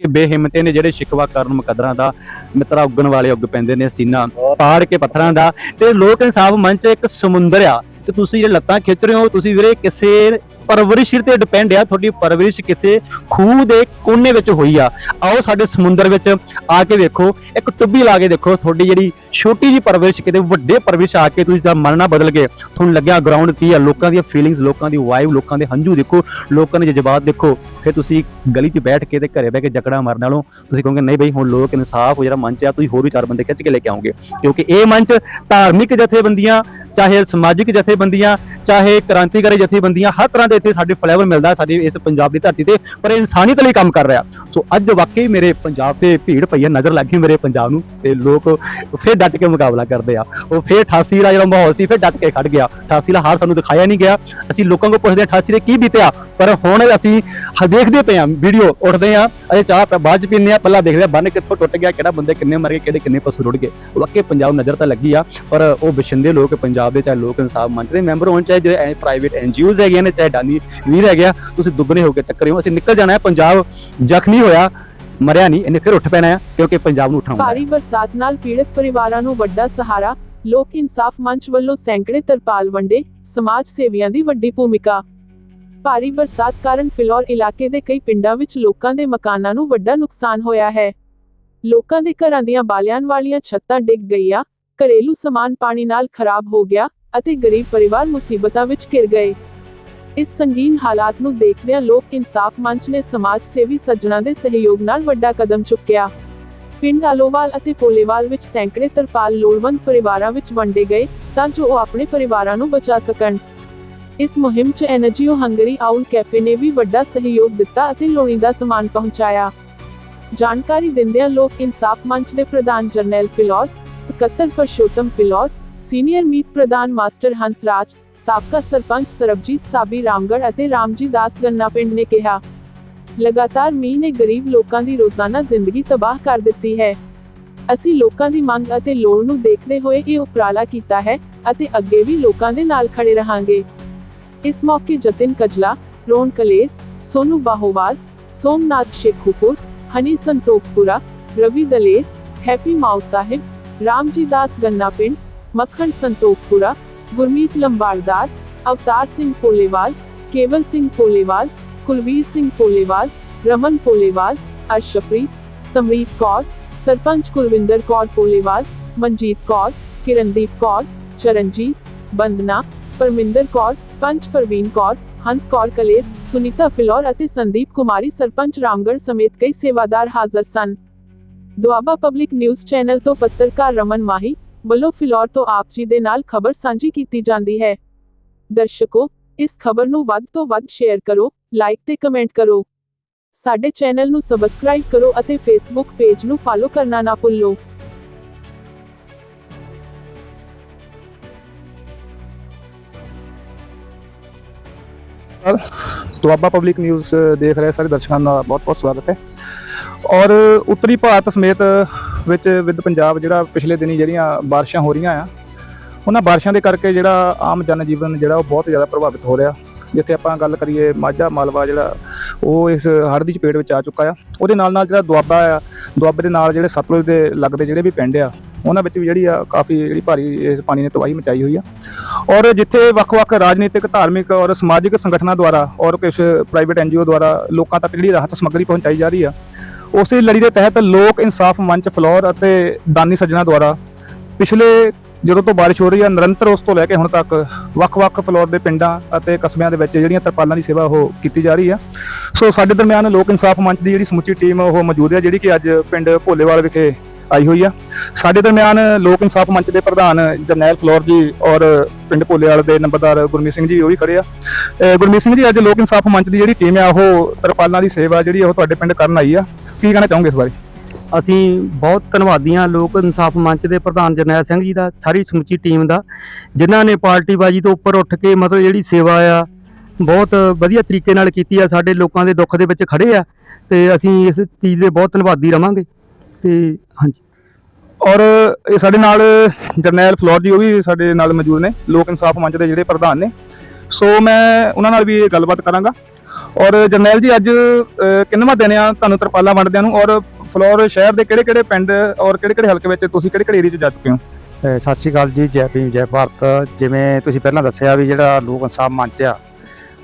ਕਿ ਬੇਹਿੰਮਤੇ ਨੇ ਜਿਹੜੇ ਸ਼ਿਕਵਾ ਕਰਨ ਮੁਕੱਦਰਾਂ ਦਾ ਮਿੱਤਰਾ ਉੱਗਣ ਵਾਲੇ ਉੱਗ ਪੈਂਦੇ ਨੇ, ਸੀਨਾ ਪਾੜ ਕੇ ਪੱਥਰਾਂ ਦਾ। ਤੇ ਲੋਕ ਇਨਸਾਫ ਮੰਚ ਇੱਕ ਸਮੁੰਦਰ ਆ। ਤੇ ਤੁਸੀਂ ਜਿਹੜੇ ਲੱਤਾਂ ਖਿੱਚ ਰਹੇ ਹੋ, ਤੁਸੀਂ ਵੀਰੇ ਕਿਸੇ ਪਰਵਰਿਸ਼ ਤੇ ਡਿਪੈਂਡ ਆ, ਤੁਹਾਡੀ ਪਰਵਰਿਸ਼ ਕਿਸੇ ਖੂਹ ਦੇ ਕੋਨੇ ਵਿੱਚ ਹੋਈ ਆ। ਆਓ ਸਾਡੇ ਸਮੁੰਦਰ ਵਿੱਚ ਆ ਕੇ ਵੇਖੋ, ਇੱਕ ਟੁੱਬੀ ਲਾ ਕੇ ਦੇਖੋ, ਤੁਹਾਡੀ ਜਿਹੜੀ ਛੋਟੀ ਜੀ ਪਰਵਰਿਸ਼, ਕਿਤੇ ਵੱਡੇ ਪਰਵਰਿਸ਼ ਆ ਕੇ ਤੁਸੀਂ ਦਾ ਮਨ ਨਾ ਬਦਲ ਗਏ। ਤੁਹਾਨੂੰ ਲੱਗਿਆ ਗਰਾਊਂਡ ਕੀ ਆ ਲੋਕਾਂ ਦੀਆਂ ਫੀਲਿੰਗਸ ਲੋਕਾਂ ਦੀ ਵਾਈਬ ਲੋਕਾਂ ਦੇ ਹੰਝੂ ਦੇਖੋ, ਲੋਕਾਂ ਦੇ ਜਜ਼ਬਾਤ ਦੇਖੋ। ਫਿਰ ਤੁਸੀਂ ਗਲੀ 'ਚ ਬੈਠ ਕੇ ਤੇ ਘਰੇ ਬਹਿ ਕੇ ਜਕੜਾ ਮਾਰਨ ਨਾਲੋਂ ਤੁਸੀਂ ਕਹੋਗੇ, ਨਹੀਂ ਬਈ, ਹੁਣ ਲੋਕ ਇਨਸਾਫ ਹੋ, ਜਿਹੜਾ ਮੰਚ ਆ, ਤੁਸੀਂ ਹੋਰ ਵੀ ਚਾਰ ਬੰਦੇ ਖਿੱਚ ਕੇ ਲੈ ਕੇ ਆਓਗੇ। ਕਿਉਂਕਿ ਇਹ ਮੰਚ ਧਾਰਮਿਕ ਜਥੇਬੰਦੀਆਂ ਚਾਹੇ ਸਮਾਜਿਕ ਜਥੇਬੰਦੀਆਂ, ਚਾਹੇ ਕ੍ਰਾਂਤੀਕਾਰੀ ਜਥੇਬੰਦੀਆਂ, ਹਰ ਤਰ੍ਹਾਂ ਦੇ ਇੱਥੇ ਸਾਡੇ ਫਲੇਵਰ ਮਿਲਦਾ, ਸਾਡੀ ਇਸ ਪੰਜਾਬ ਦੀ ਧਰਤੀ ਤੇ, ਪਰ ਇਹ ਇਨਸਾਨੀਅਤ ਲਈ ਕੰਮ ਕਰ ਰਿਹਾ। ਸੋ ਅੱਜ ਵਾਕਈ ਮੇਰੇ ਪੰਜਾਬ ਤੇ ਭੀੜ ਪਈ ਹੈ, ਨਜ਼ਰ ਲੱਗੀ ਮੇਰੇ ਪੰਜਾਬ ਨੂੰ, ਤੇ ਲੋਕ ਫਿਰ ਡਟ ਕੇ ਮੁਕਾਬਲਾ ਕਰਦੇ ਆ। ਉਹ ਫਿਰ 88 ਦਾ ਜਿਹੜਾ ਮਾਹੌਲ ਸੀ, ਫਿਰ ਡਟ ਕੇ ਖੜ ਗਿਆ। 88 ਦਾ ਹਾਰ ਸਾਨੂੰ ਦਿਖਾਇਆ ਨਹੀਂ ਗਿਆ। ਅਸੀਂ ਲੋਕਾਂ ਕੋਲ ਪੁੱਛਦੇ ਹਾਂ 88 ਦੇ ਕੀ ਬੀਤਿਆ? ਪਰ ਹੁਣ ਅਸੀਂ ਦੇਖਦੇ ਪਏ ਆ ਵੀਡੀਓ ਉੱਠਦੇ ਆ ਅਜੇ ਚਾਹ ਬਾਅਦ ਚ ਪੀਂਦੇ ਆ ਪਹਿਲਾਂ ਦੇਖਦੇ ਆ ਬੰਨ ਕਿੱਥੋਂ ਟੁੱਟ ਗਿਆ, ਕਿਹੜਾ ਬੰਦੇ ਕਿੰਨੇ ਮਰ ਗਏ, ਕਿਹੜੇ ਕਿੰਨੇ ਪਸ਼ੂ ਰੁੜ ਗਏ। ਵਾਕਈ ਪੰਜਾਬ ਨਜ਼ਰ ਤਾਂ ਲੱਗੀ ਆ, ਪਰ ਉਹ ਬਿਸ਼ੰਦੇ ਲੋਕ ਪੰਜਾਬ ਦੇ, ਚਾਹੇ ਲੋਕ ਇਨਸਾਫ ਮੰਚ ਦੇ ਮੈਂਬਰ ਹੋਣ, ਚਾਹੇ ਜਿਹੜੇ ਪ੍ਰਾਈਵੇਟ ਐਨਜੀਓਜ਼ ਹੈਗੇ ਨੇ, ਚਾਹੇ ਡਾਨੀ ਵੀਰ ਹੈਗੇ ਤੁਸੀਂ ਦੁੱਗਣੇ ਹੋ ਕੇ ਟੱਕਰੇ ਅਸੀਂ ਨਿਕਲ ਜਾਣਾ ਹੈ, ਪੰਜਾਬ ਜ਼ਖਮੀ ਹੋਇਆ, ਮਰਿਆ ਨਹੀਂ, ਇਹਨੇ ਫਿਰ ਉੱਠ ਪੈਣਾ ਹੈ, ਕਿਉਂਕਿ ਪੰਜਾਬ ਨੂੰ ਉਠਾਉਣਾ ਭਾਰੀ ਬਰਸਾਤ ਨਾਲ ਪੀੜਤ ਪਰਿਵਾਰਾਂ ਨੂੰ ਵੱਡਾ ਸਹਾਰਾ, ਲੋਕ ਇਨਸਾਫ ਮੰਚ ਵੱਲੋਂ ਸੈਂਕੜੇ ਤਰਪਾਲ ਵੰਡੇ, ਸਮਾਜ ਸੇਵੀਆਂ ਦੀ ਵੱਡੀ ਭੂਮਿਕਾ। ਭਾਰੀ ਬਰਸਾਤ ਕਾਰਨ ਫਿਲੌਰ ਇਲਾਕੇ ਦੇ ਕਈ ਪਿੰਡਾਂ ਵਿੱਚ ਲੋਕਾਂ ਦੇ ਮਕਾਨਾਂ ਨੂੰ ਵੱਡਾ ਨੁਕਸਾਨ ਹੋਇਆ ਹੈ। ਲੋਕਾਂ ਦੇ ਘਰਾਂ ਦੀਆਂ ਬਾਲਿਆਂ ਵਾਲੀਆਂ ਛੱਤਾਂ ਡਿੱਗ ਗਈਆਂ ਘਰੇਲੂ ਸਮਾਨ ਪਾਣੀ ਨਾਲ ਖਰਾਬ ਹੋ ਗਿਆ ਅਤੇ ਗਰੀਬ ਪਰਿਵਾਰ ਮੁਸੀਬਤਾਂ ਵਿੱਚ ਘਿਰ ਗਏ। ਇਸ ਸੰਗੀਨ ਹਾਲਾਤ ਨੂੰ ਦੇਖਦਿਆਂ ਲੋਕ ਇਨਸਾਫ ਮੰਚ ਨੇ ਸਮਾਜ ਸੇਵੀ ਸੱਜਣਾ ਦੇ ਸਹਿਯੋਗ ਨਾਲ ਵੱਡਾ ਕਦਮ ਚੁੱਕਿਆ। ਪਿੰਡ ਆਲੋਵਾਲ ਅਤੇ ਪੋਲੇਵਾਲ ਵਿੱਚ ਸੈਂਕੜੇ ਤਰਪਾਲ ਲੋੜਵੰਦ ਪਰਿਵਾਰਾਂ ਵਿੱਚ ਵੰਡੇ ਗਏ ਤਾਂ ਜੋ ਉਹ ਆਪਣੇ ਪਰਿਵਾਰਾਂ ਨੂੰ ਬਚਾ ਸਕਣ। ਇਸ ਮੁਹਿੰਮ 'ਚ ਐਨਰਜੀਓ ਹੰਗਰੀ ਆਊਲ ਕੈਫੇ ਨੇ ਵੀ ਵੱਡਾ ਸਹਿਯੋਗ ਦਿੱਤਾ ਅਤੇ ਲੋੜੀਂਦਾ ਸਮਾਨ ਪਹੁੰਚਾਇਆ। ਜਾਣਕਾਰੀ ਦਿੰਦਿਆਂ ਲੋਕ ਇਨਸਾਫ ਮੰਚ ਦੇ ਪ੍ਰਧਾਨ ਜਰਨੈਲ ਫਿਲੌਰ ਸਕੱਤਰ ਪਰਸ਼ੋਤਮ ਫਿਲੌਰ ਸੀਨੀਅਰ ਮੀਤ ਪ੍ਰਧਾਨ ਮਾਸਟਰ ਹੰਸਰਾਜ ਸਾਬਕਾ ਸਰਪੰਚ ਸਰਬਜੀਤ ਸਾਬੀ ਰਾਮਗੜ ਅਤੇ ਰਾਮਜੀ ਦਾਸ ਗੰਨਾ ਪਿੰਡ ਨੇ ਕਿਹਾ ਲਗਾਤਾਰ ਮੀਂਹ ਨੇ ਗਰੀਬ ਲੋਕਾਂ ਦੀ ਰੋਜ਼ਾਨਾ ਜ਼ਿੰਦਗੀ ਤਬਾਹ ਕਰ ਦਿੱਤੀ ਹੈ ਅਸੀਂ ਲੋਕਾਂ ਦੀ ਮੰਗ ਅਤੇ ਲੋੜ ਨੂੰ ਦੇਖਦੇ ਹੋਏ ਇਹ ਉਪਰਾਲਾ ਕੀਤਾ ਹੈ ਅਤੇ ਅੱਗੇ ਵੀ ਲੋਕਾਂ ਦੇ ਨਾਲ ਖੜੇ ਰਹਾਂਗੇ ਇਸ ਮੌਕੇ ਜਤਿਨ ਕਜਲਾ ਰੋਣ ਕਲੇਰ ਸੋਨੂ ਬਾਹੋਵਾਲ ਸੋਮਨਾਥ ਸ਼ੇਖੂਪੁਰ ਹਨੀ ਸੰਤੋਖਪੁਰਾ ਰਵੀ ਦਲੇਰ ਹੈਪੀ ਮਾਉ ਸਾਹਿਬ ਰਾਮਜੀ ਦਾਸ ਗੰਨਾ ਪਿੰਡ ਮੱਖਣ ਸੰਤੋਖਪੁਰਾ ਗੁਰਮੀਤ ਲੰਬਾੜਦਾਰ ਅਵਤਾਰ ਸਿੰਘ ਪੋਲੇਵਾਲ ਕੇਵਲ ਸਿੰਘ ਪੋਲੇਵਾਲ ਕੁਲਵੀਰ ਸਿੰਘ ਪੋਲੇਵਾਲ ਰਮਨ ਪੋਲੇਵਾਲ ਅਰਸ਼ਪ੍ਰੀਤ ਸਮਰੀਤ ਕੌਰ ਸਰਪੰਚ ਕੁਲਵਿੰਦਰ ਕੌਰ ਪੋਲੇਵਾਲ ਮਨਜੀਤ ਕੌਰ ਕਿਰਨਦੀਪ ਕੌਰ ਚਰਨਜੀਤ ਬੰਦਨਾ ਪਰਮਿੰਦਰ ਕੌਰ ਪੰਚ ਪ੍ਰਵੀਨ ਕੌਰ ਹੰਸ ਕੌਰ ਕਲੇਰ ਸੁਨੀਤਾ ਫਿਲੌਰ ਅਤੇ ਸੰਦੀਪ ਕੁਮਾਰੀ ਸਰਪੰਚ ਰਾਮਗੜ੍ਹ ਸਮੇਤ ਕਈ ਸੇਵਾਦਾਰ ਹਾਜ਼ਰ ਸਨ ਦੁਆਬਾ ਪਬਲਿਕ ਨਿਊਜ਼ ਚੈਨਲ ਤੋਂ ਪੱਤਰਕਾਰ ਰਮਨ ਮਾਹੀ ਵੱਲੋਂ ਫਿਲੌਰ ਤੋਂ ਆਪ ਜੀ ਦੇ ਨਾਲ ਖਬਰ ਸਾਂਝੀ ਕੀਤੀ ਜਾਂਦੀ ਹੈ। ਦਰਸ਼ਕੋ, ਇਸ ਖਬਰ ਨੂੰ ਵੱਧ ਤੋਂ ਵੱਧ ਸ਼ੇਅਰ ਕਰੋ, ਲਾਈਕ ਤੇ ਕਮੈਂਟ ਕਰੋ। ਸਾਡੇ ਚੈਨਲ ਨੂੰ ਸਬਸਕ੍ਰਾਈਬ ਕਰੋ ਅਤੇ ਫੇਸਬੁੱਕ ਪੇਜ ਨੂੰ ਫਾਲੋ ਕਰਨਾ ਨਾ ਭੁੱਲੋ। ਦੁਆਬਾ ਪਬਲਿਕ ਨਿਊਜ਼ ਦੇਖ ਰਹੇ ਸਾਰੇ ਦਰਸ਼ਕਾਂ ਦਾ ਬਹੁਤ-ਬਹੁਤ ਸਵਾਗਤ ਹੈ। ਔਰ ਉੱਤਰੀ ਭਾਰਤ ਸਮੇਤ ਵਿੱਚ ਵਿਦ ਪੰਜਾਬ ਜਿਹੜਾ ਪਿਛਲੇ ਦਿਨੀ ਜਿਹੜੀਆਂ ਬਾਰਿਸ਼ਾਂ ਹੋ ਰਹੀਆਂ ਆ, ਉਹਨਾਂ ਬਾਰਿਸ਼ਾਂ ਦੇ ਕਰਕੇ ਜਿਹੜਾ ਆਮ ਜਨ ਜੀਵਨ ਜਿਹੜਾ ਉਹ ਬਹੁਤ ਜ਼ਿਆਦਾ ਪ੍ਰਭਾਵਿਤ ਹੋ ਰਿਹਾ। ਜਿੱਥੇ ਆਪਾਂ ਗੱਲ ਕਰੀਏ ਮਾਝਾ, ਮਾਲਵਾ ਜਿਹੜਾ, ਉਹ ਇਸ ਹੜ੍ਹ ਦੀ ਚਪੇਟ ਵਿੱਚ ਆ ਚੁੱਕਾ ਆ। ਉਹਦੇ ਨਾਲ ਨਾਲ ਜਿਹੜਾ ਦੁਆਬਾ ਆ, ਦੁਆਬੇ ਦੇ ਨਾਲ ਜਿਹੜੇ ਸਤਲੁਜ ਦੇ ਲੱਗਦੇ ਜਿਹੜੇ ਵੀ ਪਿੰਡ ਆ, ਉਹਨਾਂ ਵਿੱਚ ਵੀ ਜਿਹੜੀ ਆ ਕਾਫੀ ਜਿਹੜੀ ਭਾਰੀ ਇਸ ਪਾਣੀ ਨੇ ਤਬਾਹੀ ਮਚਾਈ ਹੋਈ ਆ। ਔਰ ਜਿੱਥੇ ਵੱਖ-ਵੱਖ ਰਾਜਨੀਤਿਕ, ਧਾਰਮਿਕ ਔਰ ਸਮਾਜਿਕ ਸੰਗਠਨਾਂ ਦੁਆਰਾ ਔਰ ਕੁਝ ਪ੍ਰਾਈਵੇਟ ਐਨਜੀਓ ਦੁਆਰਾ ਲੋਕਾਂ ਤੱਕ ਜਿਹੜੀ ਰਾਹਤ ਸਮੱਗਰੀ ਪਹੁੰਚਾਈ ਜਾ ਰਹੀ ਆ ਉਸੇ ਲੜੀ ਦੇ ਤਹਿਤ ਲੋਕ ਇਨਸਾਫ ਮੰਚ ਫਲੋਰ ਅਤੇ ਦਾਨੀ ਸੱਜਣਾ ਦੁਆਰਾ ਪਿਛਲੇ ਜਦੋਂ ਤੋਂ ਬਾਰਿਸ਼ ਹੋ ਰਹੀ ਆ ਨਿਰੰਤਰ ਉਸ ਤੋਂ ਲੈ ਕੇ ਹੁਣ ਤੱਕ ਵੱਖ-ਵੱਖ ਫਲੋਰ ਦੇ ਪਿੰਡਾਂ ਅਤੇ ਕਸਬਿਆਂ ਦੇ ਵਿੱਚ ਜਿਹੜੀਆਂ ਤਰਪਾਲਾਂ ਦੀ ਸੇਵਾ ਉਹ ਕੀਤੀ ਜਾ ਰਹੀ ਆ ਸੋ ਸਾਡੇ ਦਰਮਿਆਨ ਲੋਕ ਇਨਸਾਫ ਮੰਚ ਦੀ ਜਿਹੜੀ ਸਮੁੱਚੀ ਟੀਮ ਉਹ ਮੌਜੂਦ ਹੈ, ਜਿਹੜੀ ਕਿ ਅੱਜ ਪਿੰਡ ਭੋਲੇਵਾਲ ਵਿਖੇ ਆਈ ਹੋਈ ਆ ਸਾਡੇ ਦਰਮਿਆਨ ਲੋਕ ਇਨਸਾਫ ਮੰਚ ਦੇ ਪ੍ਰਧਾਨ ਜਰਨੈਲ ਫਲੋਰ ਜੀ ਔਰ ਪਿੰਡ ਭੋਲੇਵਾਲ ਦੇ ਨੰਬਰਦਾਰ ਗੁਰਮੀਤ ਸਿੰਘ ਜੀ, ਉਹ ਵੀ ਖੜੇ ਆ। ਗੁਰਮੀਤ ਸਿੰਘ ਜੀ, ਅੱਜ ਲੋਕ ਇਨਸਾਫ ਮੰਚ ਦੀ ਜਿਹੜੀ ਟੀਮ ਆ ਉਹ ਤਰਪਾਲਾਂ ਦੀ ਸੇਵਾ ਜਿਹੜੀ ਉਹ ਤੁਹਾਡੇ ਪਿੰਡ ਕਰਨ ਆਈ ਆ। ਕੀ ਕਹਿਣਾ ਚਾਹੋਗੇ ਇਸ ਬਾਰੇ? ਅਸੀਂ ਬਹੁਤ ਧੰਨਵਾਦੀ ਹਾਂ ਲੋਕ ਇਨਸਾਫ ਮੰਚ ਦੇ ਪ੍ਰਧਾਨ ਜਰਨੈਲ ਸਿੰਘ ਜੀ ਦਾ ਸਾਰੀ ਸਮੁੱਚੀ ਟੀਮ ਦਾ ਜਿਨ੍ਹਾਂ ਨੇ ਪਾਰਟੀਬਾਜ਼ੀ ਤੋਂ ਉੱਪਰ ਉੱਠ ਕੇ ਮਤਲਬ ਜਿਹੜੀ ਸੇਵਾ ਆ ਬਹੁਤ ਵਧੀਆ ਤਰੀਕੇ ਨਾਲ ਕੀਤੀ ਆ ਸਾਡੇ ਲੋਕਾਂ ਦੇ ਦੁੱਖ ਦੇ ਵਿੱਚ ਖੜੇ ਆ ਤੇ ਅਸੀਂ ਇਸ ਚੀਜ਼ ਦੇ ਬਹੁਤ ਧੰਨਵਾਦੀ ਰਵਾਂਗੇ। ਤੇ ਹਾਂਜੀ। ਔਰ ਇਹ ਸਾਡੇ ਨਾਲ ਜਰਨੈਲ ਫਲੋਰ ਜੀ ਉਹ ਵੀ ਸਾਡੇ ਨਾਲ ਮੌਜੂਦ ਨੇ ਲੋਕ ਇਨਸਾਫ ਮੰਚ ਦੇ ਜਿਹੜੇ ਪ੍ਰਧਾਨ ਨੇ। ਸੋ ਮੈਂ ਉਹਨਾਂ ਨਾਲ ਵੀ ਇਹ ਗੱਲਬਾਤ ਕਰਾਂਗਾ। ਔਰ ਜਰਨੈਲ ਜੀ, ਅੱਜ ਕਿੰਨਵਾਂ ਦਿਨ ਆ ਤੁਹਾਨੂੰ ਤਰਪਾਲਾ ਵੰਡਦਿਆਂ ਨੂੰ? ਔਰ ਫਲੋਰ ਸ਼ਹਿਰ ਦੇ ਕਿਹੜੇ ਕਿਹੜੇ ਪਿੰਡ ਔਰ ਕਿਹੜੇ ਕਿਹੜੇ ਹਲਕੇ ਵਿੱਚ ਤੁਸੀਂ ਕਿਹੜੇ ਕਿਹੜੇ ਏਰੀਆ 'ਚ ਜਾ ਚੁੱਕੇ ਹੋ? ਸਤਿ ਸ਼੍ਰੀ ਅਕਾਲ ਜੀ, ਜੈ ਭੀਮ, ਜੈ ਭਾਰਤ। ਜਿਵੇਂ ਤੁਸੀਂ ਪਹਿਲਾਂ ਦੱਸਿਆ ਵੀ ਜਿਹੜਾ ਲੋਕ ਇਨਸਾਫ ਮੰਚ ਆ,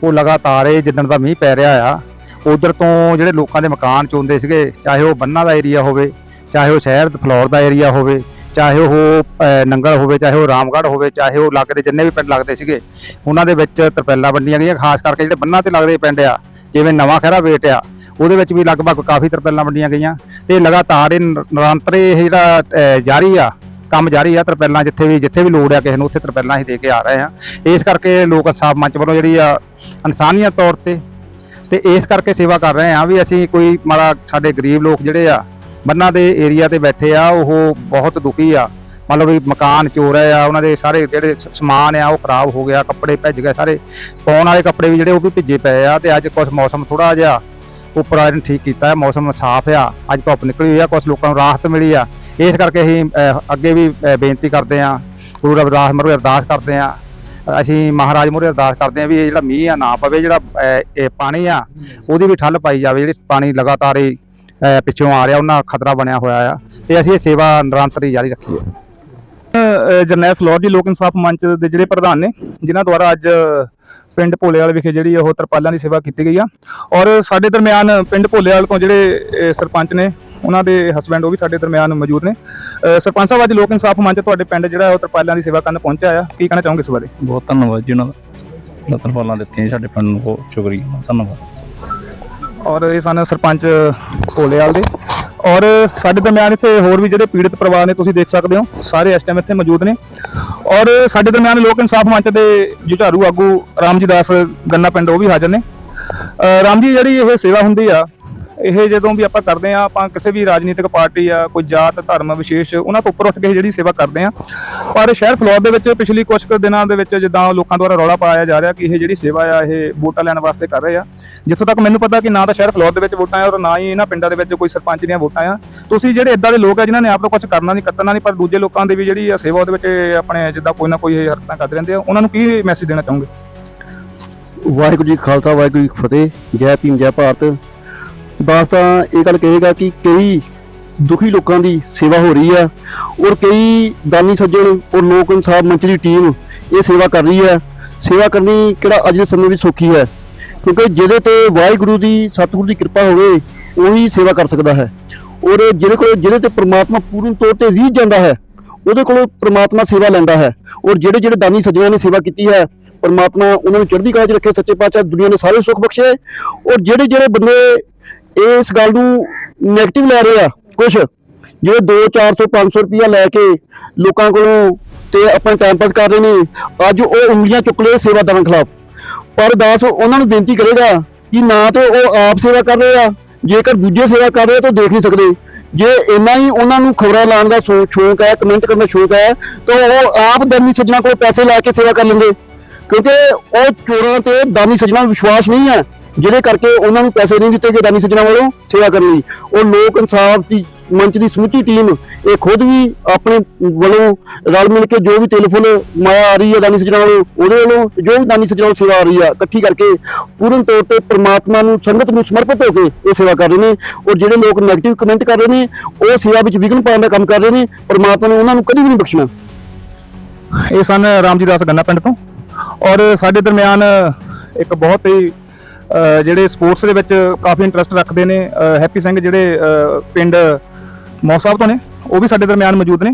ਉਹ ਲਗਾਤਾਰ ਇਹ ਜਿੱਦਣ ਦਾ ਮੀਂਹ ਪੈ ਰਿਹਾ ਆ, ਉਧਰ ਤੋਂ ਜਿਹੜੇ ਲੋਕਾਂ ਦੇ ਮਕਾਨ ਚੋਂਦੇ ਸੀਗੇ, ਚਾਹੇ ਉਹ ਬੰਨਾ ਦਾ ਏਰੀਆ ਹੋਵੇ, ਚਾਹੇ ਉਹ ਸ਼ਹਿਰ ਦੇ ਫਲੋਰ ਦਾ ਏਰੀਆ ਹੋਵੇ ਚਾਹੇ ਉਹ ਨੰਗਲ ਹੋਵੇ, ਚਾਹੇ ਉਹ ਰਾਮਗੜ੍ਹ ਹੋਵੇ, ਚਾਹੇ ਉਹ ਲਾਗੇ ਦੇ ਜਿੰਨੇ ਵੀ ਪਿੰਡ ਲੱਗਦੇ ਸੀਗੇ, ਉਹਨਾਂ ਦੇ ਵਿੱਚ ਤਰਪੈਲਾਂ ਵੰਡੀਆਂ ਗਈਆਂ, ਖਾਸ ਕਰਕੇ ਜਿਹੜੇ ਬੰਨਾਂ ਤੇ ਲੱਗਦੇ ਪਿੰਡ ਆ, ਜਿਵੇਂ ਨਵਾਂ ਖਹਿਰਾ ਵੇਟ ਆ, ਉਹਦੇ ਵਿੱਚ ਵੀ ਲਗਭਗ ਕਾਫੀ ਤਰਪੈਲਾਂ ਵੰਡੀਆਂ ਗਈਆਂ। ਤੇ ਲਗਾਤਾਰ ਇਹ ਨਿਰੰਤਰ ਇਹ ਜਿਹੜਾ ਜਾਰੀ ਆ, ਕੰਮ ਜਾਰੀ ਆ ਤਰਪੈਲਾਂ ਜਿੱਥੇ ਵੀ ਜਿੱਥੇ ਵੀ ਲੋੜ ਆ ਕਿਸੇ ਨੂੰ, ਉੱਥੇ ਤਰਪੈਲਾਂ ਅਸੀਂ ਦੇ ਕੇ ਆ ਰਹੇ ਆ ਇਸ ਕਰਕੇ ਲੋਕ ਇਨਸਾਫ ਮੰਚ ਵੱਲੋਂ ਜਿਹੜੀ ਆ, ਇਨਸਾਨੀਅਤ ਤੌਰ ਤੇ ਤੇ ਇਸ ਕਰਕੇ ਸੇਵਾ ਕਰ ਰਹੇ ਆ ਵੀ ਅਸੀਂ ਕੋਈ ਮਾੜਾ, ਸਾਡੇ ਗਰੀਬ ਲੋਕ ਜਿਹੜੇ ਆ ਬੰਨਾਂ ਦੇ ਏਰੀਆ ਤੇ ਬੈਠੇ ਆ ਉਹ ਬਹੁਤ ਦੁਖੀ ਆ। ਮੰਨ ਲਓ ਵੀ ਮਕਾਨ ਚੋਰ ਆ ਉਹਨਾਂ ਦੇ ਸਾਰੇ ਜਿਹੜੇ ਸਮਾਨ ਆ ਉਹ ਖਰਾਬ ਹੋ ਗਿਆ ਕੱਪੜੇ ਭਿੱਜ ਗਏ ਸਾਰੇ। ਪਾਉਣ ਵਾਲੇ ਕੱਪੜੇ ਵੀ ਜਿਹੜੇ ਉਹ ਵੀ ਭਿੱਜੇ ਪਏ ਆ ਤੇ ਅੱਜ ਕੁਝ ਮੌਸਮ ਥੋੜਾ ਜਿਹਾ ਉੱਪਰ ਆਏ ਨੇ ਠੀਕ ਕੀਤਾ ਹੈ ਮੌਸਮ ਸਾਫ਼ ਆ। ਅੱਜ ਧੁੱਪ ਨਿਕਲੀ ਹੋਈ ਆ ਕੁਝ ਲੋਕਾਂ ਨੂੰ ਰਾਹਤ ਮਿਲੀ ਆ। ਇਸ ਕਰਕੇ ਅਸੀਂ ਅੱਗੇ ਵੀ ਬੇਨਤੀ ਕਰਦੇ ਹਾਂ ਗੁਰੂ ਰਵਿਦਾਸ ਮਰੂ ਅਰਦਾਸ ਕਰਦੇ ਹਾਂ ਅਸੀਂ ਮਹਾਰਾਜ ਮੂਹਰੇ ਅਰਦਾਸ ਕਰਦੇ ਹਾਂ ਵੀ ਇਹ ਜਿਹੜਾ ਮੀਂਹ ਆ ਨਾ ਪਵੇ ਜਿਹੜਾ ਇਹ ਪਾਣੀ ਆ ਉਹਦੀ ਵੀ ਠੱਲ ਪਾਈ ਜਾਵੇ ਜਿਹੜੀ ਪਾਣੀ ਲਗਾਤਾਰ ਹੀ ਪਿੱਛੋਂ ਆ ਰਿਹਾ ਉਹਨਾਂ ਖਤਰਾ ਬਣਿਆ ਹੋਇਆ ਆ। ਤੇ ਅਸੀਂ ਇਹ ਸੇਵਾ ਨਿਰੰਤਰ ਹੀ ਜਾਰੀ ਰੱਖੀਏ ਅਹ, ਜਰਨੈਲ ਫਲੋਰ ਦੀ ਲੋਕ ਇਨਸਾਫ ਮੰਚ ਦੇ ਜਿਹੜੇ ਪ੍ਰਧਾਨ ਨੇ ਜਿਨ੍ਹਾਂ ਦੁਆਰਾ ਅੱਜ ਪਿੰਡ ਭੋਲੇਵਾਲ ਵਿਖੇ ਜਿਹੜੀ ਉਹ ਤਰਪਾਲਾਂ ਦੀ ਸੇਵਾ ਕੀਤੀ ਗਈ ਆ। ਔਰ ਸਾਡੇ ਦਰਮਿਆਨ ਪਿੰਡ ਭੋਲੇਵਾਲ ਤੋਂ ਜਿਹੜੇ ਸਰਪੰਚ ਨੇ ਉਹਨਾਂ ਦੇ ਹਸਬੰਡ ਉਹ ਵੀ ਸਾਡੇ ਦਰਮਿਆਨ ਮੌਜੂਦ ਨੇ। ਸਰਪੰਚ ਸਾਹਿਬ ਅੱਜ ਲੋਕ ਇਨਸਾਫ ਮੰਚ ਤੁਹਾਡੇ ਪਿੰਡ ਜਿਹੜਾ ਉਹ ਤਰਪਾਲਾਂ ਦੀ ਸੇਵਾ ਕਰਨ ਪਹੁੰਚਿਆ ਆ। ਕੀ ਕਹਿਣਾ ਚਾਹੋਗੇ ਇਸ ਬਾਰੇ? ਬਹੁਤ ਧੰਨਵਾਦ ਜੀ ਉਹਨਾਂ ਦਾ। ਰਤਨਪਾਲਾਂ ਦਿੱਤੀਆਂ ਜੀ ਸਾਡੇ ਪਿੰਡ ਨੂੰ ਬਹੁਤ ਸ਼ੁਕਰੀਆ। ਧੰਨਵਾਦ। ਔਰ ਇਹ ਸਨ ਸਰਪੰਚ ਭੋਲੇਵਾਲ ਦੇ। ਔਰ ਸਾਡੇ ਦਰਮਿਆਨ ਇੱਥੇ ਹੋਰ ਵੀ ਜਿਹੜੇ ਪੀੜਤ ਪਰਿਵਾਰ ਨੇ, ਤੁਸੀਂ ਦੇਖ ਸਕਦੇ ਹੋ, ਸਾਰੇ ਇਸ ਟਾਈਮ ਇੱਥੇ ਮੌਜੂਦ ਨੇ। ਔਰ ਸਾਡੇ ਦਰਮਿਆਨ ਲੋਕ ਇਨਸਾਫ ਮੰਚ ਦੇ ਜੁਝਾਰੂ ਆਗੂ ਰਾਮਜੀ ਦਾਸ ਗੰਨਾ ਪਿੰਡ, ਉਹ ਵੀ ਹਾਜ਼ਰ ਨੇ। ਰਾਮ ਜੀ ਜਿਹੜੀ ਇਹ ਸੇਵਾ ਹੁੰਦੀ ਆ ਇਹ ਜਦੋਂ ਵੀ ਆਪਾਂ ਕਰਦੇ ਆ ਆਪਾਂ ਕਿਸੇ ਵੀ ਰਾਜਨੀਤਿਕ ਪਾਰਟੀ ਆ ਕੋਈ ਜਾਤ, ਧਰਮ, ਵਿਸ਼ੇਸ਼, ਉਹਨਾਂ ਤੋਂ ਉੱਪਰ ਉੱਠ ਕੇ ਜਿਹੜੀ ਸੇਵਾ ਕਰਦੇ ਆ ਪਰ ਸ਼ਹਿਰ ਫਲੋਰ ਦੇ ਵਿੱਚ ਪਿਛਲੀ ਕੁਝ ਕੁ ਦਿਨਾਂ ਦੇ ਵਿੱਚ ਜਿੱਦਾਂ ਲੋਕਾਂ ਦੁਆਰਾ ਰੌਲਾ ਪਾਇਆ ਜਾ ਰਿਹਾ ਕਿ ਇਹ ਜਿਹੜੀ ਸੇਵਾ ਆ, ਇਹ ਵੋਟਾਂ ਲੈਣ ਵਾਸਤੇ ਕਰ ਰਹੇ ਆ। ਜਿੱਥੋਂ ਤੱਕ ਮੈਨੂੰ ਪਤਾ ਕਿ ਨਾ ਤਾਂ ਸ਼ਹਿਰ ਫਲੋਰ ਦੇ ਵਿੱਚ ਵੋਟਾਂ ਆ ਔਰ ਨਾ ਹੀ ਇਹਨਾਂ ਪਿੰਡਾਂ ਦੇ ਵਿੱਚ ਕੋਈ ਸਰਪੰਚ ਦੀਆਂ ਵੋਟਾਂ ਆ। ਤੁਸੀਂ ਜਿਹੜੇ ਇਦਾਂ ਦੇ ਲੋਕ ਆ, ਜਿਨ੍ਹਾਂ ਨੇ ਆਪ ਤੋਂ ਕੁਝ ਕਰਨਾ ਨਹੀਂ ਕੱਤਣਾ ਨਹੀਂ, ਪਰ ਦੂਜੇ ਲੋਕਾਂ ਦੀ ਵੀ ਜਿਹੜੀ ਆ ਸੇਵਾ ਉਹਦੇ ਵਿੱਚ ਆਪਣੇ ਜਿੱਦਾਂ ਕੋਈ ਨਾ ਕੋਈ ਇਹ ਹਰਕਤਾਂ ਕਰਦੇ ਰਹਿੰਦੇ ਆ। ਉਹਨਾਂ ਨੂੰ ਕੀ ਮੈਸੇਜ ਦੇਣਾ ਚਾਹੋਗੇ? ਵਾਹਿਗੁਰੂ ਜੀ ਖਾਲਸਾ, ਵਾਹਿਗੁਰੂ ਜੀ ਫਤਿਹ। ਜੈ ਭੀਮ, ਜੈ ਭਾਰਤ। ਬਸ ਤਾਂ ਇਹ ਗੱਲ ਕਹੇਗਾ ਕਿ ਕਈ ਦੁਖੀ ਲੋਕਾਂ ਦੀ ਸੇਵਾ ਹੋ ਰਹੀ ਹੈ ਔਰ ਕਈ ਦਾਨੀ ਸੱਜਣ ਔਰ ਲੋਕ ਇਨਸਾਫ ਮੰਚ ਦੀ ਟੀਮ ਇਹ ਸੇਵਾ ਕਰ ਰਹੀ ਹੈ ਸੇਵਾ ਕਰਨੀ ਕਿਹੜਾ ਅੱਜ ਦੇ ਸਮੇਂ ਵਿੱਚ ਸੌਖੀ ਹੈ? ਕਿਉਂਕਿ ਜਿਹਦੇ ਤੇ ਵਾਹਿਗੁਰੂ ਦੀ, ਸਤਿਗੁਰੂ ਦੀ ਕਿਰਪਾ ਹੋਵੇ, ਉਹੀ ਸੇਵਾ ਕਰ ਸਕਦਾ ਹੈ। ਔਰ ਜਿਹਦੇ ਕੋਲ, ਜਿਹਦੇ ਤੇ ਪ੍ਰਮਾਤਮਾ ਪੂਰਨ ਤੌਰ ਤੇ ਰੀਝ ਜਾਂਦਾ ਹੈ, ਉਹਦੇ ਕੋਲੋਂ ਪ੍ਰਮਾਤਮਾ ਸੇਵਾ ਲੈਂਦਾ ਹੈ। ਔਰ ਜਿਹੜੇ ਜਿਹੜੇ ਦਾਨੀ ਸੱਜਣਾਂ ਨੇ ਸੇਵਾ ਕੀਤੀ ਹੈ, ਪਰਮਾਤਮਾ ਉਹਨਾਂ ਨੂੰ ਚੜ੍ਹਦੀ ਕਲਾ 'ਚ ਰੱਖੇ, ਸੱਚੇ ਪਾਤਸ਼ਾਹ ਦੁਨੀਆ ਨੇ ਸਾਰੇ ਸੁੱਖ ਬਖਸ਼ੇ। ਔਰ ਜਿਹੜੇ ਜਿਹੜੇ ਬੰਦੇ ਇਸ ਗੱਲ ਨੂੰ 네ਗੇਟਿਵ ਲੈ ਰਹੇ ਆ ਕੁਝ ਜਿਹੜੇ 2 400 500 ਰੁਪਇਆ ਲੈ ਕੇ ਲੋਕਾਂ ਕੋਲੋਂ ਤੇ ਆਪਣਾ ਟਾਈਮ ਪਾਸ ਕਰ ਰਹੇ ਨੇ, ਅੱਜ ਉਹ ਉਂਗਲੀਆਂ ਚੁੱਕ ਲਏ ਸੇਵਾਦਾਰਾਂ ਖਿਲਾਫ। ਪਰ ਦਾਸ, ਉਹਨਾਂ ਨੂੰ ਬੇਨਤੀ ਕਰੇਗਾ ਕਿ ਨਾ ਤੇ ਉਹ ਆਪ ਸੇਵਾ ਕਰ ਰਹੇ ਆ, ਜੇਕਰ ਦੂਜੇ ਸੇਵਾ ਕਰ ਰਹੇ ਆ ਤਾਂ ਉਹ ਦੇਖ ਨਹੀਂ ਸਕਦੇ। ਜੇ ਇੰਨਾ ਹੀ ਉਹਨਾਂ ਨੂੰ ਖਬਰਾਂ ਲਾਉਣ ਦਾ ਸ਼ੌ- ਸ਼ੌਂਕ ਹੈ ਕਮੈਂਟ ਕਰਨ ਦਾ ਸ਼ੌਂਕ ਹੈ, ਤਾਂ ਉਹ ਆਪ ਦਾਨੀ ਸੱਜਣਾ ਕੋਲ ਪੈਸੇ ਲੈ ਕੇ ਸੇਵਾ ਕਰ ਲੈਂਦੇ। ਕਿਉਂਕਿ ਉਹ ਚੋਰਾਂ ਤੇ ਦਾਨੀ ਸੱਜਣਾ ਨੂੰ ਵਿਸ਼ਵਾਸ ਨਹੀਂ ਹੈ। ਜਿਹਦੇ ਕਰਕੇ ਉਹਨਾਂ ਨੂੰ ਪੈਸੇ ਨਹੀਂ ਦਿੱਤੇ ਗਏ ਦਾਨੀ ਸੱਜਣਾ ਵੱਲੋਂ ਸੇਵਾ ਕਰਨ ਲਈ। ਉਹ ਲੋਕ ਇਨਸਾਫ ਦੀ ਮੰਚ ਦੀ ਸਮੁੱਚੀ ਟੀਮ, ਇਹ ਖੁਦ ਵੀ ਆਪਣੇ ਵੱਲੋਂ ਰਲ ਮਿਲ ਕੇ ਜੋ ਵੀ ਟੈਲੀਫੋਨ ਮਾਇਆ ਆ ਰਹੀ ਹੈ ਦਾਨੀ ਸੱਜਣਾ ਵੱਲੋਂ, ਉਹਦੇ ਵੱਲੋਂ ਜੋ ਵੀ ਦਾਨੀ ਸੱਜਣਾ ਵੱਲੋਂ ਸੇਵਾ ਆ ਰਹੀ ਹੈ ਇਕੱਠੀ ਕਰਕੇ ਪੂਰਨ ਤੌਰ ਤੇ ਪ੍ਰਮਾਤਮਾ ਨੂੰ, ਸੰਗਤ ਨੂੰ ਸਮਰਪਿਤ ਹੋ ਕੇ ਇਹ ਸੇਵਾ ਕਰ ਰਹੇ ਨੇ ਔਰ ਜਿਹੜੇ ਲੋਕ ਨੈਗੇਟਿਵ ਕਮੈਂਟ ਕਰ ਰਹੇ ਨੇ, ਉਹ ਸੇਵਾ ਵਿੱਚ ਵਿਘਨ ਪਾਉਣ ਦਾ ਕੰਮ ਕਰ ਰਹੇ ਨੇ, ਪ੍ਰਮਾਤਮਾ ਨੇ ਉਹਨਾਂ ਨੂੰ ਕਦੀ ਵੀ ਨਹੀਂ ਬਖਸ਼ਣਾ। ਇਹ ਸਨ ਰਾਮਜੀ ਦਾਸ ਗੰਨਾ ਪਿੰਡ ਤੋਂ ਔਰ ਸਾਡੇ ਦਰਮਿਆਨ ਇੱਕ ਬਹੁਤ ਹੀ ਜਿਹੜੇ ਸਪੋਰਟਸ ਦੇ ਵਿੱਚ ਕਾਫੀ ਇੰਟਰਸਟ ਰੱਖਦੇ ਨੇ ਹੈਪੀ ਸਿੰਘ ਜਿਹੜੇ ਅਹ, ਪਿੰਡ ਮੌਸਾਬ ਤੋਂ ਨੇ ਉਹ ਵੀ ਸਾਡੇ ਦਰਮਿਆਨ ਮੌਜੂਦ ਨੇ।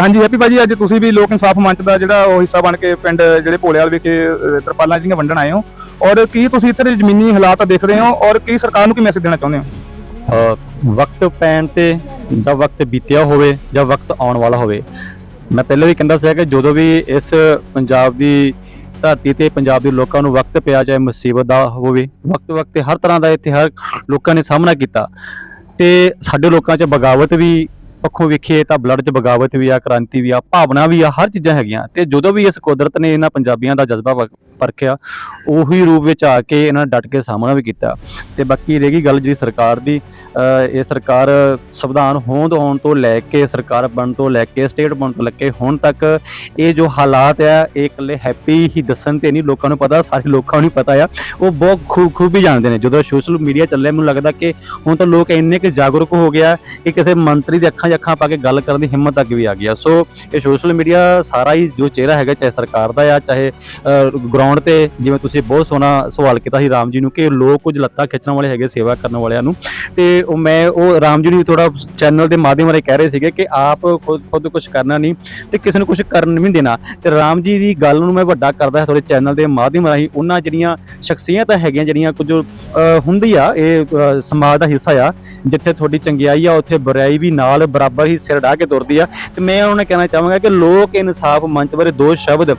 ਹਾਂਜੀ ਹੈਪੀ ਭਾਜੀ ਅੱਜ ਤੁਸੀਂ ਵੀ ਲੋਕ ਇਨਸਾਫ ਮੰਚ ਦਾ ਜਿਹੜਾ ਉਹ ਹਿੱਸਾ ਬਣ ਕੇ ਪਿੰਡ ਜਿਹੜੇ ਭੋਲੇਵਾਲ ਵਿਖੇ ਤਰਪਾਲਾਂ ਜਿਹੜੀਆਂ ਵੰਡਣ ਆਏ ਹੋ ਔਰ ਕੀ ਤੁਸੀਂ ਇੱਥੇ ਦੇ ਜ਼ਮੀਨੀ ਹਾਲਾਤ ਦੇਖਦੇ ਹੋ ਔਰ ਕੀ ਸਰਕਾਰ ਨੂੰ ਕੀ ਮੈਸੇਜ ਦੇਣਾ ਚਾਹੁੰਦੇ ਹੋ? ਵਕਤ ਪੈਣ ਤੇ ਜਾਂ ਵਕਤ ਬੀਤਿਆ ਹੋਵੇ ਜਾਂ ਵਕਤ ਆਉਣ ਵਾਲਾ ਹੋਵੇ। ਮੈਂ ਪਹਿਲਾਂ ਵੀ ਕਹਿੰਦਾ ਸੀ ਕਿ ਜਦੋਂ ਵੀ ਇਸ ਪੰਜਾਬ ਦੀ ਧਰਤੀ ਤੇ ਪੰਜਾਬ ਦੇ ਲੋਕਾਂ ਨੂੰ ਵਕਤ ਪਿਆ, ਚਾਹੇ ਮੁਸੀਬਤ ਦਾ ਹੋਵੇ ਵਕਤ ਵਕਤ ਤੇ ਹਰ ਤਰ੍ਹਾਂ ਦਾ ਇੱਥੇ ਹਰ ਲੋਕਾਂ ਨੇ ਸਾਹਮਣਾ ਕੀਤਾ। ਤੇ ਸਾਡੇ ਲੋਕਾਂ 'ਚ ਬਗਾਵਤ ਵੀ ਪੱਖੋਂ ਵੇਖੀਏ ਤਾਂ ਬਲੱਡ 'ਚ ਬਗਾਵਤ ਵੀ ਆ, ਕ੍ਰਾਂਤੀ ਵੀ ਆ, ਭਾਵਨਾ ਵੀ ਆ, ਹਰ ਚੀਜ਼ਾਂ ਹੈਗੀਆਂ। ਤੇ ਜਦੋਂ ਵੀ ਇਸ ਕੁਦਰਤ ਨੇ ਇਹਨਾਂ ਪੰਜਾਬੀਆਂ ਦਾ ਜਜ਼ਬਾ ਪਰਖਿਆ, ਉਹੀ ਰੂਪ ਵਿੱਚ ਆ ਕੇ ਇਹਨਾਂ ਨੇ ਡਟ ਕੇ ਸਾਹਮਣਾ ਵੀ ਕੀਤਾ। ਤੇ ਬਾਕੀ ਰਹਿ ਗਈ ਗੱਲ ਜਿਹੜੀ ਸਰਕਾਰ ਦੀ ਇਹ ਸਰਕਾਰ ਸੰਵਿਧਾਨ ਹੋਂਦ ਹੋਣ ਤੋਂ ਲੈ ਕੇ, ਸਰਕਾਰ ਬਣਨ ਤੋਂ ਲੈ ਕੇ ਸਟੇਟ ਬਣਨ ਤੋਂ ਲੈ ਕੇ ਹੁਣ ਤੱਕ ਇਹ ਜੋ ਹਾਲਾਤ ਆ, ਇਹ ਇਕੱਲੇ ਹੈਪੀ ਹੀ ਦੱਸਣ ਤੇ ਨਹੀਂ, ਲੋਕਾਂ ਨੂੰ ਪਤਾ, ਸਾਰੇ ਲੋਕਾਂ ਨੂੰ ਪਤਾ ਆ। ਉਹ ਬਹੁਤ ਖੂਬ ਖੂਬੀ ਜਾਣਦੇ ਨੇ। ਜਦੋਂ ਸੋਸ਼ਲ ਮੀਡੀਆ ਚੱਲਿਆ, ਮੈਨੂੰ ਲੱਗਦਾ ਕਿ ਹੁਣ ਤਾਂ ਲੋਕ ਇੰਨੇ ਕਿ ਜਾਗਰੂਕ ਹੋ ਗਿਆ ਕਿ ਕਿਸੇ ਮੰਤਰੀ ਦੇ ਅੱਖਾਂ 'ਚ ਅੱਖਾਂ ਪਾ ਕੇ ਗੱਲ ਕਰਨ ਦੀ ਹਿੰਮਤ ਤੱਕ ਵੀ ਆ ਗਈ ਆ। ਸੋ ਇਹ ਸੋਸ਼ਲ ਮੀਡੀਆ ਸਾਰਾ ਹੀ ਜੋ ਚਿਹਰਾ ਹੈਗਾ ਚਾਹੇ ਸਰਕਾਰ ਦਾ ਆ ਚਾਹੇ ਗਰਾਊਂਡ ਤੇ ਜਿਵੇਂ ਤੁਸੀਂ ਬਹੁਤ ਸੋਹਣਾ ਸਵਾਲ ਕੀਤਾ ਸੀ ਰਾਮ ਜੀ ਨੂੰ ਕਿ ਲੋਕ ਕੁਝ ਲੱਤਾਂ ਖਿੱਚਣ ਵਾਲੇ ਹੈਗੇ ਸੇਵਾ ਕਰਨ ਵਾਲਿਆਂ ਨੂੰ। ਤੇ ਉਹ ਮੈਂ ਉਹ ਰਾਮ ਜੀ ਨੂੰ ਥੋੜਾ ਚੈਨਲ ਦੇ ਮਾਧਿਅਮ ਰਾਹੀਂ ਕਹਿ ਰਹੇ ਸੀਗੇ ਕਿ ਆਪ ਖੁਦ ਖੁਦ ਕੁਝ ਕਰਨਾ ਨਹੀਂ ਤੇ ਕਿਸੇ ਨੂੰ ਕੁਝ ਕਰਨ ਵੀ ਨਹੀਂ ਦੇਣਾ। ਤੇ ਰਾਮ ਜੀ ਦੀ ਗੱਲ ਨੂੰ ਮੈਂ ਵੱਡਾ ਕਰਦਾ ਤੁਹਾਡੇ ਚੈਨਲ ਦੇ ਮਾਧਿਅਮ ਰਾਹੀਂ। ਉਹਨਾਂ ਜਿਹੜੀਆਂ ਸ਼ਖਸੀਅਤਾਂ ਹੈਗੀਆਂ ਜਿਹੜੀਆਂ ਕੁਝ ਅ, ਹੁੰਦੀ ਆ ਇਹ ਸਮਾਜ ਦਾ ਹਿੱਸਾ ਆ ਜਿੱਥੇ ਤੁਹਾਡੀ ਚੰਗਿਆਈ ਆ ਉੱਥੇ ਬੁਰਾਈ ਵੀ ਨਾਲ ਬਰਾਬਰ ਹੀ ਸਿਰ ਢਾ ਕੇ ਤੁਰਦੀ ਆ। ਤੇ ਮੈਂ ਉਹਨਾਂ ਕਹਿਣਾ ਚਾਹਾਂਗਾ ਕਿ ਲੋਕ ਇਨਸਾਫ ਮੰਚ ਬਾਰੇ ਦੋ ਸ਼ਬਦ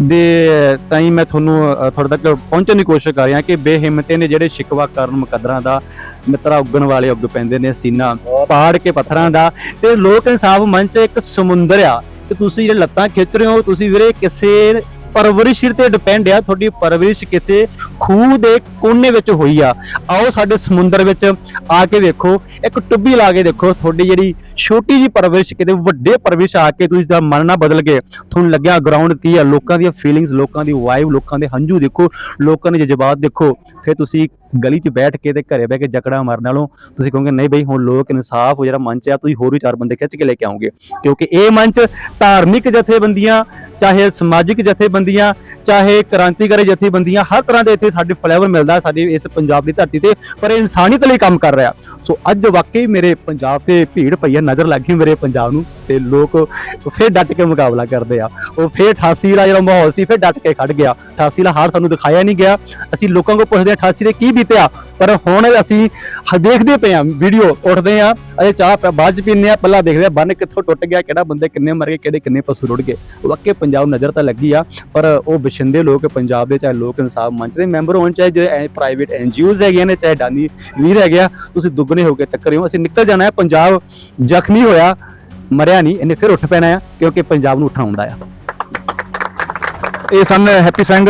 ਦੇ ਤਾਈਂ ਮੈਂ ਤੁਹਾਨੂੰ ਤੁਹਾਡੇ ਤੱਕ ਪਹੁੰਚਣ ਦੀ ਕੋਸ਼ਿਸ਼ ਕਰ ਰਿਹਾ ਕਿ ਬੇਹਿੰਮਤੇ ਨੇ ਜਿਹੜੇ ਸ਼ਿਕਵਾ ਕਰਨ ਮੁਕੱਦਰਾਂ ਦਾ ਮਿੱਤਰਾ ਉੱਗਣ ਵਾਲੇ ਉੱਗ ਪੈਂਦੇ ਨੇ, ਸੀਨਾ ਪਾੜ ਕੇ ਪੱਥਰਾਂ ਦਾ। ਤੇ ਲੋਕ ਇਨਸਾਫ ਮੰਚ ਇੱਕ ਸਮੁੰਦਰ ਆ। ਤੇ ਤੁਸੀਂ ਜਿਹੜੇ ਲੱਤਾਂ ਖਿੱਚ ਰਹੇ ਹੋ, ਤੁਸੀਂ ਵੀਰੇ ਕਿਸੇ ਪਰਵਰਿਸ਼ ਤੇ ਡਿਪੈਂਡ ਆ, ਤੁਹਾਡੀ ਪਰਵਰਿਸ਼ ਕਿਸੇ ਖੂਹ ਦੇ ਕੋਨੇ ਵਿੱਚ ਹੋਈ ਆ। ਆਓ ਸਾਡੇ ਸਮੁੰਦਰ ਵਿੱਚ ਆ ਕੇ ਵੇਖੋ, ਇੱਕ ਟੁੱਬੀ ਲਾ ਕੇ ਦੇਖੋ, ਤੁਹਾਡੀ ਜਿਹੜੀ ਛੋਟੀ ਜੀ ਪਰਵਰਿਸ਼, ਕਿਤੇ ਵੱਡੇ ਪਰਵਰਿਸ਼ ਆ ਕੇ ਤੁਸੀਂ ਦਾ ਮਨ ਨਾ ਬਦਲ ਕੇ ਤੁਹਾਨੂੰ ਲੱਗਿਆ ਗਰਾਊਂਡ ਕੀ ਆ, ਲੋਕਾਂ ਦੀਆਂ ਫੀਲਿੰਗਸ ਲੋਕਾਂ ਦੀ ਵਾਈਬ ਲੋਕਾਂ ਦੇ ਹੰਝੂ ਦੇਖੋ, ਲੋਕਾਂ ਦੇ ਜਜ਼ਬਾਤ ਦੇਖੋ। ਫਿਰ ਤੁਸੀਂ ਗਲੀ 'ਚ ਬੈਠ ਕੇ ਤੇ ਘਰੇ ਬਹਿ ਕੇ ਜਕੜਾ ਮਾਰਨ ਨਾਲੋਂ ਤੁਸੀਂ ਕਹੋਗੇ, ਨਹੀਂ ਬਈ, ਹੁਣ ਲੋਕ ਇਨਸਾਫ ਜਿਹੜਾ ਮੰਚ ਆ, ਤੁਸੀਂ ਹੋਰ ਵੀ ਚਾਰ ਬੰਦੇ ਖਿੱਚ ਕੇ ਲੈ ਕੇ ਆਉਂਗੇ ਕਿਉਂਕਿ ਇਹ ਮੰਚ ਧਾਰਮਿਕ ਜਥੇਬੰਦੀਆਂ, ਚਾਹੇ ਸਮਾਜਿਕ ਜਥੇਬੰਦੀਆਂ ਚਾਹੇ ਕ੍ਰਾਂਤੀਕਾਰੀ ਜਥੇਬੰਦੀਆਂ, ਹਰ ਤਰ੍ਹਾਂ ਦੇ ਇੱਥੇ ਸਾਡੇ ਫਲੇਵਰ ਮਿਲਦਾ ਸਾਡੇ ਇਸ ਪੰਜਾਬ ਦੀ ਧਰਤੀ ਤੇ, ਪਰ ਇਨਸਾਨੀਅਤ ਲਈ ਕੰਮ ਕਰ ਰਿਹਾ। ਸੋ ਅੱਜ ਵਾਕਈ ਮੇਰੇ ਪੰਜਾਬ ਤੇ ਭੀੜ ਪਈ ਹੈ, ਨਜ਼ਰ ਲੱਗੀ ਮੇਰੇ ਪੰਜਾਬ ਨੂੰ, ਤੇ ਲੋਕ ਫਿਰ ਡਟ ਕੇ ਮੁਕਾਬਲਾ ਕਰਦੇ ਆ। ਉਹ ਫੇਰ 88 ਦਾ ਜਿਹੜਾ ਮਾਹੌਲ ਸੀ, ਫਿਰ ਡਟ ਕੇ ਖੜ ਗਿਆ। 88 ਦਾ ਹਾਰ ਸਾਨੂੰ ਦਿਖਾਇਆ ਨਹੀਂ ਗਿਆ। ਅਸੀਂ ਲੋਕਾਂ ਕੋਲ ਪੁੱਛਦੇ ਆ 88 ਦੇ ਕੀ ਬੀਤਿਆ? ਪਰ ਹੁਣ ਅਸੀਂ ਦੇਖਦੇ ਪਏ ਆ ਵੀਡੀਓ ਉੱਠਦੇ ਆ ਅਜੇ ਚਾਹ ਪ- ਬਾਅਦ ਚ ਪੀਂਦੇ ਆ ਪਹਿਲਾਂ ਦੇਖਦੇ ਆ ਬੰਨ ਕਿੱਥੋਂ ਟੁੱਟ ਗਿਆ, ਕਿਹੜਾ ਬੰਦੇ ਕਿੰਨੇ ਮਰ ਗਏ, ਕਿਹੜੇ ਕਿੰਨੇ ਪਸ਼ੂ ਰੁੜ ਗਏ। ਵਾਕਈ ਪੰਜਾਬ ਨਜ਼ਰ ਤਾਂ ਲੱਗੀ ਆ, ਪਰ ਉਹ ਬਸ਼ਿੰਦੇ ਲੋਕ ਪੰਜਾਬ ਦੇ ਚਾਹੇ ਲੋਕ ਇਨਸਾਫ ਮੰਚ ਦੇ ਮੈਂਬਰ ਹੋਣ, ਚਾਹੇ ਜਿਹੜੇ ਪ੍ਰਾਈਵੇਟ ਐਨਜੀਓਜ਼ ਹੈਗੇ ਨੇ, ਚਾਹੇ ਡਾਨੀ ਵੀਰ ਹੈਗੇ ਆ, ਤੁਸੀਂ ਦੁੱਗਣੇ ਹੋ ਕੇ ਟੱਕਰਿਓ ਅਸੀਂ ਨਿਕਲ ਜਾਣਾ ਹੈ, ਪੰਜਾਬ ਜ਼ਖਮੀ ਹੋਇਆ, ਮਰਿਆ ਨਹੀਂ, ਇਹਨੇ ਫਿਰ ਉੱਠ ਪੈਣਾ ਆ ਕਿਉਂਕਿ ਪੰਜਾਬ ਨੂੰ ਉੱਠਣਾ ਹੁੰਦਾ ਆ। ਇਹ ਸਨ ਹੈਪੀ ਸਿੰਘ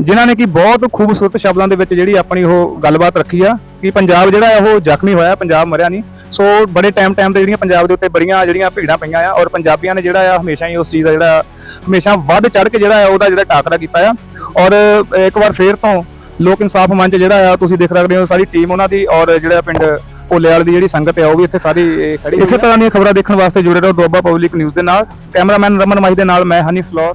ਜਿਨ੍ਹਾਂ ਨੇ ਕਿ ਬਹੁਤ ਖੂਬਸੂਰਤ ਸ਼ਬਦਾਂ ਦੇ ਵਿੱਚ ਜਿਹੜੀ ਆਪਣੀ ਉਹ ਗੱਲਬਾਤ ਰੱਖੀ ਆ ਕਿ ਪੰਜਾਬ ਜਿਹੜਾ ਉਹ ਜ਼ਖਮੀ ਹੋਇਆ ਪੰਜਾਬ ਮਰਿਆ ਨਹੀਂ। ਸੋ ਬੜੇ ਟਾਈਮ ਟਾਈਮ ਤੇ ਜਿਹੜੀਆਂ ਪੰਜਾਬ ਦੇ ਉੱਤੇ ਬੜੀਆਂ ਜਿਹੜੀਆਂ ਭੀੜਾਂ ਪਈਆਂ ਆ ਔਰ ਪੰਜਾਬੀਆਂ ਨੇ ਜਿਹੜਾ ਆ ਹਮੇਸ਼ਾ ਹੀ ਉਸ ਚੀਜ਼ ਦਾ ਜਿਹੜਾ ਹਮੇਸ਼ਾ ਵੱਧ ਚੜ ਕੇ ਜਿਹੜਾ ਆ ਉਹਦਾ ਜਿਹੜਾ ਟਾਕਰਾ ਕੀਤਾ ਆ। ਔਰ ਇੱਕ ਵਾਰ ਫੇਰ ਤੋਂ ਲੋਕ ਇਨਸਾਫ ਮੰਚ ਜਿਹੜਾ ਆ ਤੁਸੀਂ ਦੇਖ ਸਕਦੇ ਹੋ ਸਾਰੀ ਟੀਮ ਉਹਨਾਂ ਦੀ ਔਰ ਜਿਹੜਾ ਪਿੰਡ ਭੋਲੇਵਾਲ ਦੀ ਜਿਹੜੀ ਸੰਗਤ ਹੈ ਉਹ ਵੀ ਇੱਥੇ ਸਾਰੀ ਖੜੀ ਇਸੇ ਤਰ੍ਹਾਂ ਦੀਆਂ ਖਬਰਾਂ ਦੇਖਣ ਵਾਸਤੇ ਜੁੜੇ ਰਹੋ ਦੁਆਬਾ ਪਬਲਿਕ ਨਿਊਜ਼ ਦੇ ਨਾਲ। ਕੈਮਰਾਮੈਨ ਰਮਨ ਮਾਈ ਦੇ ਨਾਲ ਮੈਂ ਹਨੀ ਫਲੋਰ।